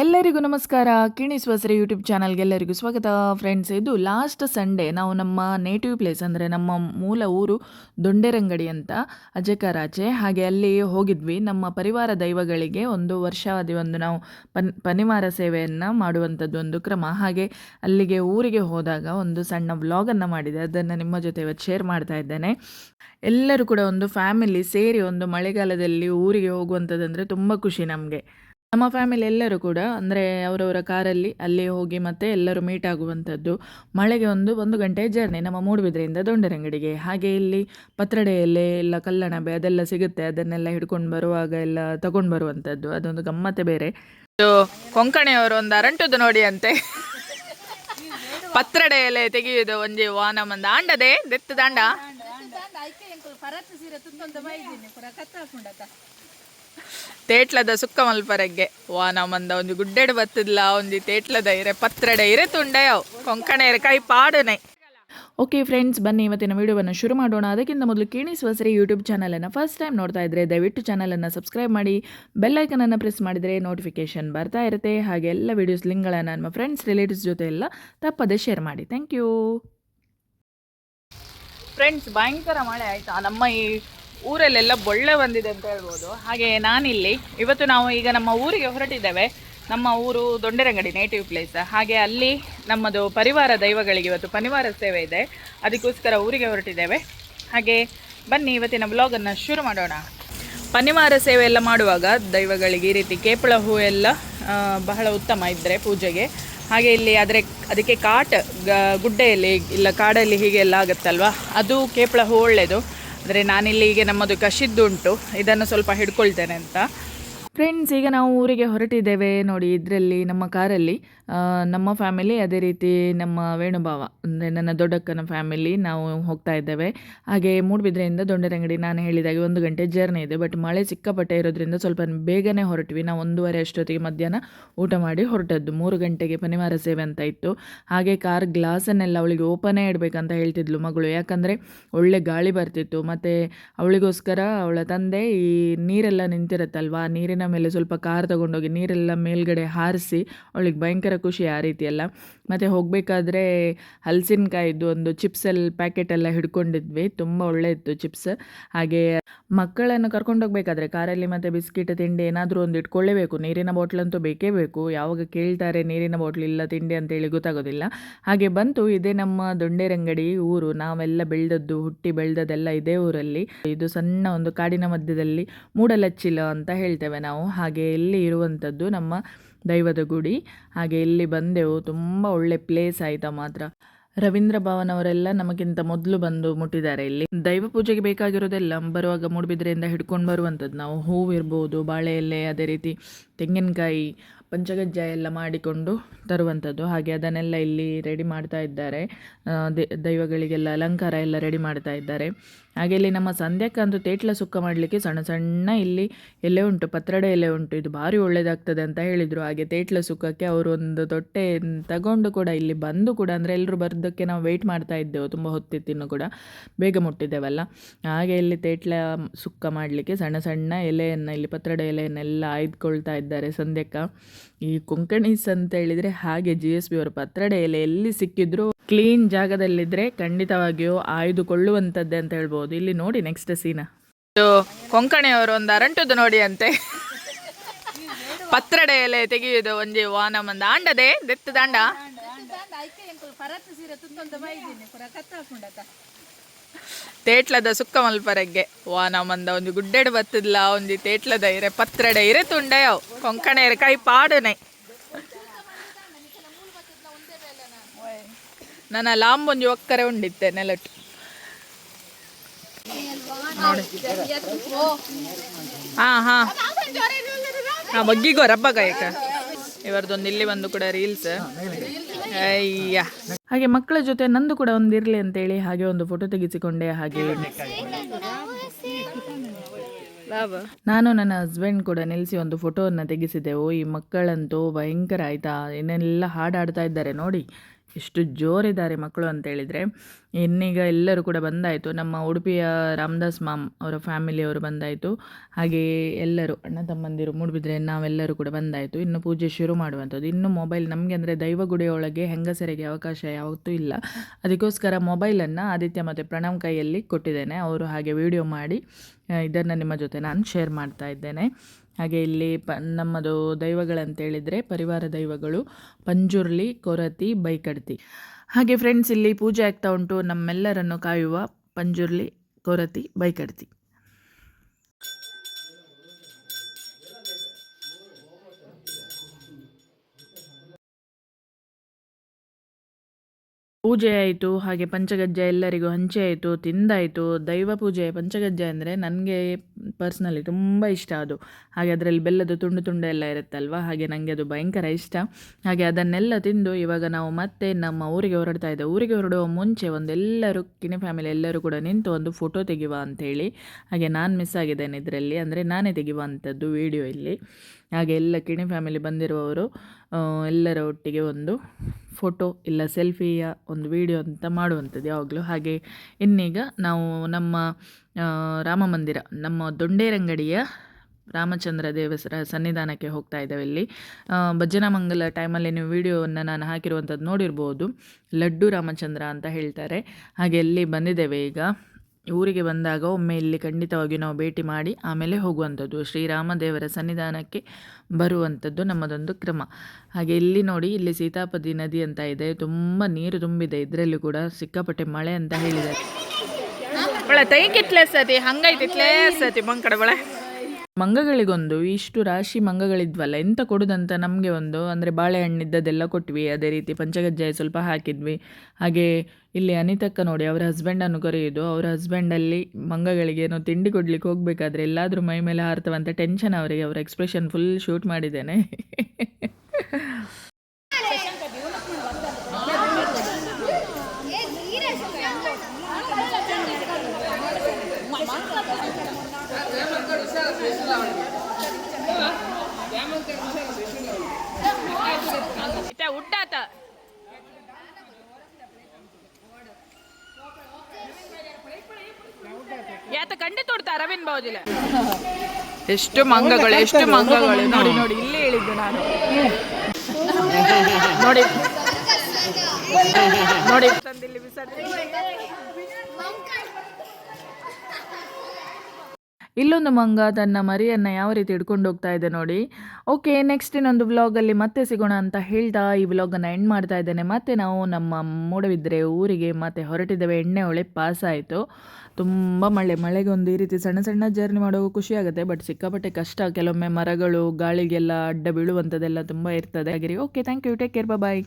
ಎಲ್ಲರಿಗೂ ನಮಸ್ಕಾರ. ಕಿಣಿಸ್ವಸರಿ ಯೂಟ್ಯೂಬ್ ಚಾನಲ್ಗೆ ಎಲ್ಲರಿಗೂ ಸ್ವಾಗತ. ಫ್ರೆಂಡ್ಸ್, ಇದು ಲಾಸ್ಟ್ ಸಂಡೇ ನಾವು ನಮ್ಮ ನೇಟಿವ್ ಪ್ಲೇಸ್ ಅಂದರೆ ನಮ್ಮ ಮೂಲ ಊರು ದೊಂಡೆರಂಗಡಿ ಅಂತ, ಅಜಕರಾಚೆ. ಹಾಗೆ ಅಲ್ಲಿ ಹೋಗಿದ್ವಿ. ನಮ್ಮ ಪರಿವಾರ ದೈವಗಳಿಗೆ ಒಂದು ವರ್ಷಾವಧಿ ಒಂದು ನಾವು ಪನ್, ಪನಿವಾರ ಸೇವೆಯನ್ನು ಮಾಡುವಂಥದ್ದು ಒಂದು ಕ್ರಮ. ಹಾಗೆ ಅಲ್ಲಿಗೆ ಊರಿಗೆ ಹೋದಾಗ ಒಂದು ಸಣ್ಣ ವ್ಲಾಗನ್ನು ಮಾಡಿದೆ. ಅದನ್ನು ನಿಮ್ಮ ಜೊತೆ ಇವತ್ತು ಶೇರ್ ಮಾಡ್ತಾ ಇದ್ದೇನೆ. ಎಲ್ಲರೂ ಕೂಡ ಒಂದು ಫ್ಯಾಮಿಲಿ ಸೇರಿ ಒಂದು ಮಳೆಗಾಲದಲ್ಲಿ ಊರಿಗೆ ಹೋಗುವಂಥದ್ದಂದರೆ ತುಂಬ ಖುಷಿ ನಮಗೆ. ನಮ್ಮ ಫ್ಯಾಮಿಲಿ ಎಲ್ಲರೂ ಕೂಡ ಅಂದರೆ ಅವರವರ ಕಾರಲ್ಲಿ ಅಲ್ಲಿ ಹೋಗಿ ಮತ್ತೆ ಎಲ್ಲರೂ ಮೀಟ್ ಆಗುವಂಥದ್ದು ಮಳೆಗೆ ಒಂದು ಒಂದು ಗಂಟೆ ಜರ್ನಿ ನಮ್ಮ ಮೂಡುಬಿದ್ರೆಯಿಂದ ದೊಂಡರಂಗಡಿಗೆ. ಹಾಗೆ ಇಲ್ಲಿ ಪತ್ರಡೆ ಎಲೆ ಎಲ್ಲ ಕಲ್ಲಣಬೆ ಅದೆಲ್ಲ ಸಿಗುತ್ತೆ. ಅದನ್ನೆಲ್ಲ ಹಿಡ್ಕೊಂಡು ಬರುವಾಗ ಎಲ್ಲ ತಗೊಂಡು ಬರುವಂಥದ್ದು. ಅದೊಂದು ಗಮ್ಮತ್ತೆ ಬೇರೆ. ಕೊಂಕಣಿಯವರು ಒಂದು ಅರಂಟುದು ನೋಡಿ ಅಂತೆ ಪತ್ರಡೆ ಎಲೆ ತೆಗೆಯುವುದು ಒಂಜಿ ವಾನ ಮಂದ. ಆಂಡದೆ ದೆತ್ತು ತೇಟ್ಲದ ಸುಕ್ಕ ಮಲ್ಪರಗ್ಗೆ ವಾನ ಮಂದ ಒಂದು ಗುಡ್ಡೆಡ್ ಬತ್ತದ್ಲ ಒಂದು ತೇಟ್ಲದ ಇರೆ ಪತ್ರಡೆ ಇರೆ ತುಂಡೆಯವು ಕೊಂಕಣ ಇರೆ ಕೈ ಪಾಡುನೆ. ಓಕೆ ಫ್ರೆಂಡ್ಸ್ ಬನ್ನಿ ಇವತ್ತಿನ ವಿಡಿಯೋವನ್ನು ಶುರು ಮಾಡೋಣ. ಅದಕ್ಕಿಂತ ಮೊದಲು ಕೇಳಿಸುವ ಸರಿ ಯೂಟ್ಯೂಬ್ ಚಾನಲನ್ನು ಫಸ್ಟ್ ಟೈಮ್ ನೋಡ್ತಾ ಇದ್ದರೆ ದಯವಿಟ್ಟು ಚಾನಲನ್ನು ಸಬ್ಸ್ಕ್ರೈಬ್ ಮಾಡಿ ಬೆಲ್ಲೈಕನನ್ನು ಪ್ರೆಸ್ ಮಾಡಿದರೆ ನೋಟಿಫಿಕೇಶನ್ ಬರ್ತಾ ಇರುತ್ತೆ. ಹಾಗೆ ಎಲ್ಲ ವೀಡಿಯೋಸ್ ಲಿಂಕ್ಗಳನ್ನು ನಮ್ಮ ಫ್ರೆಂಡ್ಸ್ ರಿಲೇಟಿವ್ಸ್ ಜೊತೆ ಎಲ್ಲ ತಪ್ಪದೆ ಶೇರ್ ಮಾಡಿ. ಥ್ಯಾಂಕ್ ಯು ಫ್ರೆಂಡ್ಸ್ ಭಯಂಕರ ಮಳೆ ಆಯಿತಾ? ನಮ್ಮ ಈ ಊರಲ್ಲೆಲ್ಲ ಬೊಳ್ಳೆ ಬಂದಿದೆ ಅಂತ ಹೇಳ್ಬೋದು. ಹಾಗೆ ನಾನಿಲ್ಲಿ, ಇವತ್ತು ನಾವು ಈಗ ನಮ್ಮ ಊರಿಗೆ ಹೊರಟಿದ್ದೇವೆ. ನಮ್ಮ ಊರು ದೊಂಡೆರಂಗಡಿ ನೇಟಿವ್ ಪ್ಲೇಸ್ ಹಾಗೆ ಅಲ್ಲಿ ನಮ್ಮದು ಪರಿವಾರ ದೈವಗಳಿಗೆ ಇವತ್ತು ಪನಿವಾರ ಸೇವೆ ಇದೆ. ಅದಕ್ಕೋಸ್ಕರ ಊರಿಗೆ ಹೊರಟಿದ್ದೇವೆ. ಹಾಗೆ ಬನ್ನಿ, ಇವತ್ತಿನ ಬ್ಲಾಗನ್ನು ಶುರು ಮಾಡೋಣ. ಪನಿವಾರ ಸೇವೆ ಎಲ್ಲ ಮಾಡುವಾಗ ದೈವಗಳಿಗೆ ಈ ರೀತಿ ಕೇಪಳ ಹೂ ಎಲ್ಲ ಬಹಳ ಉತ್ತಮ ಇದ್ದರೆ ಪೂಜೆಗೆ. ಹಾಗೆ ಇಲ್ಲಿ ಆದರೆ ಅದಕ್ಕೆ ಕಾಟ್ ಗುಡ್ಡೆಯಲ್ಲಿ ಇಲ್ಲ, ಕಾಡಲ್ಲಿ ಹೀಗೆಲ್ಲ ಆಗುತ್ತಲ್ವ? ಅದು ಕೇಪಳ ಹೂ ಒಳ್ಳೆಯದು ಆದರೆ ನಾನಿಲ್ಲಿ ಈಗ ನಮ್ಮದು ಕಶಿದ್ದುಂಟು ಇದನ್ನು ಸ್ವಲ್ಪ ಹಿಡ್ಕೊಳ್ತೇನೆ ಅಂತ. ಫ್ರೆಂಡ್ಸ್ ಈಗ ನಾವು ಊರಿಗೆ ಹೊರಟಿದ್ದೇವೆ ನೋಡಿ, ಇದರಲ್ಲಿ, ನಮ್ಮ ಕಾರಲ್ಲಿ ನಮ್ಮ ಫ್ಯಾಮಿಲಿ ಅದೇ ರೀತಿ ನಮ್ಮ ವೇಣುಭಾವ ಅಂದರೆ ನನ್ನ ದೊಡ್ಡಕ್ಕನ ಫ್ಯಾಮಿಲಿ ನಾವು ಹೋಗ್ತಾ ಇದ್ದೇವೆ. ಹಾಗೆ ಮೂಡುಬಿದ್ರೆಯಿಂದ ದೊಡ್ಡರಂಗಡಿ ನಾನು ಹೇಳಿದಾಗೆ ಒಂದು ಗಂಟೆ ಜರ್ನಿ ಇದೆ ಬಟ್ ಮಳೆ ಸಿಕ್ಕಾಪಟ್ಟೆ ಇರೋದ್ರಿಂದ ಸ್ವಲ್ಪ ಬೇಗನೆ ಹೊರಟ್ವಿ. ನಾವು ಒಂದೂವರೆ ಅಷ್ಟೊತ್ತಿಗೆ ಮಧ್ಯಾಹ್ನ ಊಟ ಮಾಡಿ ಹೊರಟದ್ದು. ಮೂರು ಗಂಟೆಗೆ ಪನಿವಾರ ಸೇವೆ ಅಂತ ಇತ್ತು. ಹಾಗೆ ಕಾರ್ ಗ್ಲಾಸನ್ನೆಲ್ಲ ಅವಳಿಗೆ ಓಪನೇ ಇಡಬೇಕಂತ ಹೇಳ್ತಿದ್ಲು ಮಗಳು. ಯಾಕಂದರೆ ಒಳ್ಳೆ ಗಾಳಿ ಬರ್ತಿತ್ತು. ಮತ್ತು ಅವಳಿಗೋಸ್ಕರ ಅವಳ ತಂದೆ ಈ ನೀರೆಲ್ಲ ನಿಂತಿರುತ್ತಲ್ವಾ? ನೀರಿನ ಮೇಲೆ ಸ್ವಲ್ಪ ಕಾರ್ ತಗೊಂಡೋಗಿ ನೀರೆಲ್ಲ ಮೇಲ್ಗಡೆ ಹಾರಿಸಿ, ಅವಳಿಗೆ ಭಯಂಕರ ಖುಷಿ ಆ ರೀತಿ ಎಲ್ಲ ಮತ್ತು ಹೋಗಬೇಕಾದ್ರೆ ಹಲಸಿನಕಾಯಿದ್ದು ಒಂದು ಚಿಪ್ಸಲ್ಲಿ ಪ್ಯಾಕೆಟ್ ಎಲ್ಲ ಹಿಡ್ಕೊಂಡಿದ್ವಿ. ತುಂಬ ಒಳ್ಳೆ ಇತ್ತು ಚಿಪ್ಸ್. ಹಾಗೆ ಮಕ್ಕಳನ್ನು ಕರ್ಕೊಂಡೋಗ್ಬೇಕಾದ್ರೆ ಕಾರಲ್ಲಿ ಮತ್ತು ಬಿಸ್ಕಿಟ್, ತಿಂಡಿ ಏನಾದರೂ ಒಂದು ಇಟ್ಕೊಳ್ಳೇಬೇಕು. ನೀರಿನ ಬಾಟ್ಲಂತೂ ಬೇಕೇ ಬೇಕು. ಯಾವಾಗ ಕೇಳ್ತಾರೆ ನೀರಿನ ಬಾಟ್ಲ್ ಇಲ್ಲ, ತಿಂಡಿ ಅಂತೇಳಿ ಗೊತ್ತಾಗೋದಿಲ್ಲ. ಹಾಗೆ ಬಂತು, ಇದೇ ನಮ್ಮ ದೊಂಡೇರಂಗಡಿ ಊರು. ನಾವೆಲ್ಲ ಬೆಳೆದದ್ದು, ಹುಟ್ಟಿ ಬೆಳೆದದೆಲ್ಲ ಇದೇ ಊರಲ್ಲಿ. ಇದು ಸಣ್ಣ ಒಂದು ಕಾಡಿನ ಮಧ್ಯದಲ್ಲಿ ಮೂಡಲಚ್ಚಿಲ ಅಂತ ಹೇಳ್ತೇವೆ ನಾವು. ಹಾಗೆ ಇಲ್ಲಿ ಇರುವಂಥದ್ದು ನಮ್ಮ ದೈವದ ಗುಡಿ. ಹಾಗೆ ಇಲ್ಲಿ ಬಂದೆವು. ತುಂಬ ಒಳ್ಳೆ ಪ್ಲೇಸ್ ಆಯಿತಾ ಮಾತ್ರ. ರವೀಂದ್ರ ಭವನ್ ಅವರೆಲ್ಲ ನಮಗಿಂತ ಮೊದಲು ಬಂದು ಮುಟ್ಟಿದ್ದಾರೆ ಇಲ್ಲಿ. ದೈವ ಪೂಜೆಗೆ ಬೇಕಾಗಿರೋದೆಲ್ಲ ಬರುವಾಗ ಮೂಡುಬಿದ್ರೆಯಿಂದ ಹಿಡ್ಕೊಂಡು ಬರುವಂಥದ್ದು. ನಾವು ಹೂವು ಇರ್ಬೋದು ಬಾಳೆ ಎಲೆ ಅದೇ ರೀತಿ ತೆಂಗಿನಕಾಯಿ ಪಂಚಗಜ್ಜ ಎಲ್ಲ ಮಾಡಿಕೊಂಡು ತರುವಂಥದ್ದು. ಹಾಗೆ ಅದನ್ನೆಲ್ಲ ಇಲ್ಲಿ ರೆಡಿ ಮಾಡ್ತಾ ಇದ್ದಾರೆ. ದೈವಗಳಿಗೆಲ್ಲ ಅಲಂಕಾರ ಎಲ್ಲ ರೆಡಿ ಮಾಡ್ತಾ ಇದ್ದಾರೆ. ಹಾಗೆ ಇಲ್ಲಿ ನಮ್ಮ ಸಂಧ್ಯಾಕ್ಕಂತೂ ತೇಟ್ಲ ಸುಕ್ಕ ಮಾಡಲಿಕ್ಕೆ ಸಣ್ಣ ಸಣ್ಣ ಇಲ್ಲಿ ಎಲೆ ಉಂಟು, ಪತ್ರಡೆ ಎಲೆ ಉಂಟು. ಇದು ಭಾರಿ ಒಳ್ಳೆಯದಾಗ್ತದೆ ಅಂತ ಹೇಳಿದರು. ಹಾಗೆ ತೇಟ್ಲ ಸುಕ್ಕಕ್ಕೆ ಅವರು ಒಂದು ತೊಟ್ಟೆ ತಗೊಂಡು ಕೂಡ ಇಲ್ಲಿ ಬಂದು ಕೂಡ ಅಂದರೆ ಎಲ್ಲರೂ ಬರೋದಕ್ಕೆ ನಾವು ವೆಯ್ಟ್ ಮಾಡ್ತಾ ಇದ್ದೆವು. ತುಂಬ ಹೊತ್ತಿತ್ತಿನ್ನು ಕೂಡ ಬೇಗ ಮುಟ್ಟಿದ್ದೇವಲ್ಲ ಹಾಗೆ ಇಲ್ಲಿ ತೇಟ್ಲ ಸುಕ್ಕ ಮಾಡಲಿಕ್ಕೆ ಸಣ್ಣ ಸಣ್ಣ ಎಲೆಯನ್ನು, ಇಲ್ಲಿ ಪತ್ರಡೆ ಎಲೆಯನ್ನೆಲ್ಲ ಆಯ್ದುಕೊಳ್ತಾ ಇದ್ದಾರೆ ಸಂಧ್ಯಕ್ಕ. ಈ ಕೊಂಕಣೀಸ್ ಅಂತ ಹೇಳಿದರೆ ಹಾಗೆ ಜಿ ಎಸ್ ಬಿ ಅವರ ಪತ್ರಡೆ ಎಲೆ ಎಲ್ಲಿ ಸಿಕ್ಕಿದ್ರು ಕ್ಲೀನ್ ಜಾಗದಲ್ಲಿದ್ದರೆ ಖಂಡಿತವಾಗಿಯೂ ಆಯ್ದುಕೊಳ್ಳುವಂಥದ್ದೇ ಅಂತ ಹೇಳ್ಬೋದು. ಇಲ್ಲಿ ನೋಡಿ ನೆಕ್ಸ್ಟ್ ಸೀನ ಕೊಂಕಣಿಯವರು ಒಂದು ಅರಂಟುದು ನೋಡಿ ಅಂತೆ ಪತ್ರಡೆ ಎಲೆ ತೆಗೆಯುವುದು ಒಂಜಿ ವಾನ ಮಂದ ಆಂಡದೆ ದೆತ್ತು ತೇಟ್ಲದ ಸುಕ್ಕ ಮಲ್ಪರಗ್ಗೆ ವಾನ ಮಂದ ಒಂದು ಗುಡ್ಡೆಡ್ ಬತ್ತದ್ಲ ಒಂಜಿ ತೇಟ್ಲದ ಇರೆ, ಪತ್ರಡೆ ಇರೆ ತುಂಡೆಯವು ಕೊಂಕಣ ಇರೆ ಕೈ ಪಾಡುನೆ. ನನ್ನ ಲಾಂಬೊಂಜಿ ಒಕ್ಕರೆ ಉಂಡಿತ್ತೆ ನೆಲಟ್ಟು ಹಾ ಹಾ. ಹಾ ಬಗ್ಗಿಗೋ, ರಬ್ಬ ಕಾಯಕ. ಇವರದೊಂದು ಇಲ್ಲಿ ಬಂದು ಕೂಡ ರೀಲ್ಸ್. ಹಾಗೆ ಮಕ್ಕಳ ಜೊತೆ ನಂದು ಕೂಡ ಒಂದಿರಲಿ ಅಂತ ಹೇಳಿ ಹಾಗೆ ಒಂದು ಫೋಟೋ ತೆಗೆಸಿಕೊಂಡೆ ಹಾಗೆ. ನಾನು ನನ್ನ ಹಸ್ಬೆಂಡ್ ಕೂಡ ನಿಲ್ಲಿಸಿ ಒಂದು ಫೋಟೋವನ್ನು ತೆಗೆಸಿದೆವು. ಈ ಮಕ್ಕಳಂತೂ ಭಯಂಕರ ಆಯ್ತಾ ಏನೆಲ್ಲ ಹಾಡಾಡ್ತಾ ಇದ್ದಾರೆ ನೋಡಿ. ಎಷ್ಟು ಜೋರಿದ್ದಾರೆ ಮಕ್ಕಳು ಅಂತ ಹೇಳಿದರೆ, ಇನ್ನೀಗ ಎಲ್ಲರೂ ಕೂಡ ಬಂದಾಯಿತು. ನಮ್ಮ ಉಡುಪಿಯ ರಾಮದಾಸ್ ಮಾಮ್ ಅವರ ಫ್ಯಾಮಿಲಿಯವರು ಬಂದಾಯಿತು. ಹಾಗೆಯೇ ಎಲ್ಲರೂ ಅಣ್ಣ ತಮ್ಮಂದಿರು ಮೂಡುಬಿದ್ರೆ ನಾವೆಲ್ಲರೂ ಕೂಡ ಬಂದಾಯಿತು. ಇನ್ನು ಪೂಜೆ ಶುರು ಮಾಡುವಂಥದ್ದು. ಇನ್ನು ಮೊಬೈಲ್ ನಮಗೆ ಅಂದರೆ ದೈವಗುಡಿಯೊಳಗೆ ಹೆಂಗಸರಿಗೆ ಅವಕಾಶ ಯಾವತ್ತೂ ಇಲ್ಲ. ಅದಕ್ಕೋಸ್ಕರ ಮೊಬೈಲನ್ನು ಆದಿತ್ಯ ಮತ್ತು ಪ್ರಣವ್ ಕೈಯಲ್ಲಿ ಕೊಟ್ಟಿದ್ದೇನೆ. ಅವರು ಹಾಗೆ ವಿಡಿಯೋ ಮಾಡಿ ಇದನ್ನು ನಿಮ್ಮ ಜೊತೆ ನಾನು ಶೇರ್ ಮಾಡ್ತಾ ಇದ್ದೇನೆ. ಹಾಗೆ ಇಲ್ಲಿ ಪ ನಮ್ಮದು ದೈವಗಳಂತೇಳಿದರೆ ಪರಿವಾರ ದೈವಗಳು, ಪಂಜುರ್ಲಿ, ಕೊರತಿ, ಬೈಕಡ್ತಿ. ಹಾಗೆ ಫ್ರೆಂಡ್ಸ್ ಇಲ್ಲಿ ಪೂಜೆ ಆಗ್ತಾ ಉಂಟು. ನಮ್ಮೆಲ್ಲರನ್ನು ಕಾಯುವ ಪಂಜುರ್ಲಿ, ಕೊರತಿ, ಬೈಕಡ್ತಿ. ಪೂಜೆ ಆಯಿತು, ಹಾಗೆ ಪಂಚಗಜ್ಜ ಎಲ್ಲರಿಗೂ ಹಂಚೆ ಆಯಿತು, ತಿಂದಾಯಿತು. ದೈವ ಪೂಜೆ ಪಂಚಗಜ್ಜ ಅಂದರೆ ನನಗೆ ಪರ್ಸ್ನಲಿ ತುಂಬ ಇಷ್ಟ ಅದು. ಹಾಗೆ ಅದರಲ್ಲಿ ಬೆಲ್ಲದ ತುಂಡು ತುಂಡು ಎಲ್ಲ ಇರುತ್ತಲ್ವ? ಹಾಗೆ ನನಗೆ ಅದು ಭಯಂಕರ ಇಷ್ಟ. ಹಾಗೆ ಅದನ್ನೆಲ್ಲ ತಿಂದು ಇವಾಗ ನಾವು ಮತ್ತೆ ನಮ್ಮ ಊರಿಗೆ ಹೊರಡ್ತಾ ಇದ್ದೆ. ಊರಿಗೆ ಹೊರಡುವ ಮುಂಚೆ ಒಂದೆಲ್ಲರೂ ಕಿಣಿ ಫ್ಯಾಮಿಲಿ ಎಲ್ಲರೂ ಕೂಡ ನಿಂತು ಒಂದು ಫೋಟೋ ತೆಗೆಯುವ ಅಂಥೇಳಿ ಹಾಗೆ ನಾನು ಮಿಸ್ ಆಗಿದ್ದೇನೆ ಇದರಲ್ಲಿ. ಅಂದರೆ ನಾನೇ ತೆಗೆಯುವಂಥದ್ದು ವಿಡಿಯೋ ಇಲ್ಲಿ. ಹಾಗೆ ಎಲ್ಲ ಕಿಣಿ ಫ್ಯಾಮಿಲಿ ಬಂದಿರುವವರು ಎಲ್ಲರ ಒಟ್ಟಿಗೆ ಒಂದು ಫೋಟೋ ಇಲ್ಲ ಸೆಲ್ಫಿಯ ಒಂದು ವಿಡಿಯೋ ಅಂತ ಮಾಡುವಂಥದ್ದು ಯಾವಾಗಲೂ. ಹಾಗೆ ಇನ್ನೀಗ ನಾವು ನಮ್ಮ ರಾಮ ಮಂದಿರ, ನಮ್ಮ ದೊಂಡೇರಂಗಡಿಯ ರಾಮಚಂದ್ರ ದೇವಸರ ಸನ್ನಿಧಾನಕ್ಕೆ ಹೋಗ್ತಾ ಇದ್ದೇವೆ ಇಲ್ಲಿ. ಭಜನಾ ಮಂಗಲ ಟೈಮಲ್ಲಿ ನೀವು ವಿಡಿಯೋವನ್ನು ನಾನು ಹಾಕಿರುವಂಥದ್ದು ನೋಡಿರ್ಬೋದು. ಲಡ್ಡು ರಾಮಚಂದ್ರ ಅಂತ ಹೇಳ್ತಾರೆ. ಹಾಗೆ ಇಲ್ಲಿ ಬಂದಿದ್ದೇವೆ ಈಗ. ಊರಿಗೆ ಬಂದಾಗ ಒಮ್ಮೆ ಇಲ್ಲಿ ಖಂಡಿತವಾಗಿ ನಾವು ಭೇಟಿ ಮಾಡಿ ಆಮೇಲೆ ಹೋಗುವಂಥದ್ದು. ಶ್ರೀರಾಮದೇವರ ಸನ್ನಿಧಾನಕ್ಕೆ ಬರುವಂಥದ್ದು ನಮ್ಮದೊಂದು ಕ್ರಮ. ಹಾಗೆ ಇಲ್ಲಿ ನೋಡಿ, ಇಲ್ಲಿ ಸೀತಾಪತಿ ನದಿ ಅಂತ ಇದೆ. ತುಂಬ ನೀರು ತುಂಬಿದೆ. ಇದರಲ್ಲೂ ಕೂಡ ಸಿಕ್ಕಾಪಟ್ಟೆ ಮಳೆ ಅಂತ ಹೇಳಿದ್ದಾರೆ. ಬಳೆ ತೈಕಿತ್ಲೆ ಸತಿ ಹಂಗೈತಿತ್ಲೇ ಸತಿ ಮಂಕಡ ಬಳೆ ಮಂಗಗಳಿಗೊಂದು, ಇಷ್ಟು ರಾಶಿ ಮಂಗಗಳಿದ್ವಲ್ಲ, ಎಂತ ಕೊಡುದಂತ ನಮಗೆ ಒಂದು, ಅಂದರೆ ಬಾಳೆಹಣ್ಣಿದ್ದದೆಲ್ಲ ಕೊಟ್ವಿ, ಅದೇ ರೀತಿ ಪಂಚಗಜ್ಜಾಯ ಸ್ವಲ್ಪ ಹಾಕಿದ್ವಿ. ಹಾಗೆ ಇಲ್ಲಿ ಅನಿತಕ್ಕ ನೋಡಿ, ಅವರ ಹಸ್ಬೆಂಡನ್ನು ಕರೆಯೋದು, ಅವರ ಹಸ್ಬೆಂಡಲ್ಲಿ ಮಂಗಗಳಿಗೆ ಏನೋ ತಿಂಡಿ ಕೊಡ್ಲಿಕ್ಕೆ ಹೋಗಬೇಕಾದ್ರೆ ಎಲ್ಲಾದರೂ ಮೈ ಮೇಲೆ ಹಾರ್ತವಂತ ಟೆನ್ಷನ್ ಅವರಿಗೆ, ಅವರ ಎಕ್ಸ್ಪ್ರೆಷನ್ ಫುಲ್ ಶೂಟ್ ಮಾಡಿದ್ದೇನೆ. ಯಾತ ಕಂಡಿ ತೋಡ್ತಾ ಅರವಿಂದ್ ಬಾವುದಿಲ್ಲ. ಎಷ್ಟು ಮಂಗಗಳು ಎಷ್ಟು ಮಂಗಗಳು. ನೋಡಿ ನೋಡಿ ಇಲ್ಲೇ ಹೇಳಿದ್ದು ನಾನು. ನೋಡಿ. ನೋಡಿ ತಂದಿಲ್ಲಿ ಬಿಸಾಡ್ತೀನಿ. ಇಲ್ಲೊಂದು ಮಂಗ ತನ್ನ ಮರಿಯನ್ನು ಯಾವ ರೀತಿ ಹಿಡ್ಕೊಂಡು ಹೋಗ್ತಾ ಇದೆ ನೋಡಿ. ಓಕೆ ನೆಕ್ಸ್ಟ್ ಇನ್ನೊಂದು ವ್ಲಾಗಲ್ಲಿ ಮತ್ತೆ ಸಿಗೋಣ ಅಂತ ಹೇಳ್ತಾ ಈ ವ್ಲಾಗನ್ನು ಎಂಡ್ ಮಾಡ್ತಾ ಇದ್ದೇನೆ. ಮತ್ತೆ ನಾವು ನಮ್ಮ ಮೂಡವಿದ್ರೆ ಊರಿಗೆ ಮತ್ತೆ ಹೊರಟಿದ್ದೇವೆ. ಎಣ್ಣೆ ಹೊಳೆ ಪಾಸ್ ಆಯಿತು. ತುಂಬ ಮಳೆ, ಮಳೆಗೆ ಒಂದು ಈ ರೀತಿ ಸಣ್ಣ ಸಣ್ಣ ಜರ್ನಿ ಮಾಡುವಾಗ ಖುಷಿಯಾಗುತ್ತೆ ಬಟ್ ಸಿಕ್ಕಾಪಟ್ಟೆ ಕಷ್ಟ. ಕೆಲವೊಮ್ಮೆ ಮರಗಳು, ಗಾಳಿಗೆಲ್ಲ ಅಡ್ಡ ಬೀಳುವಂಥದ್ದೆಲ್ಲ ತುಂಬ ಇರ್ತದೆ. ಹಾಗೆ okay thank you take care bye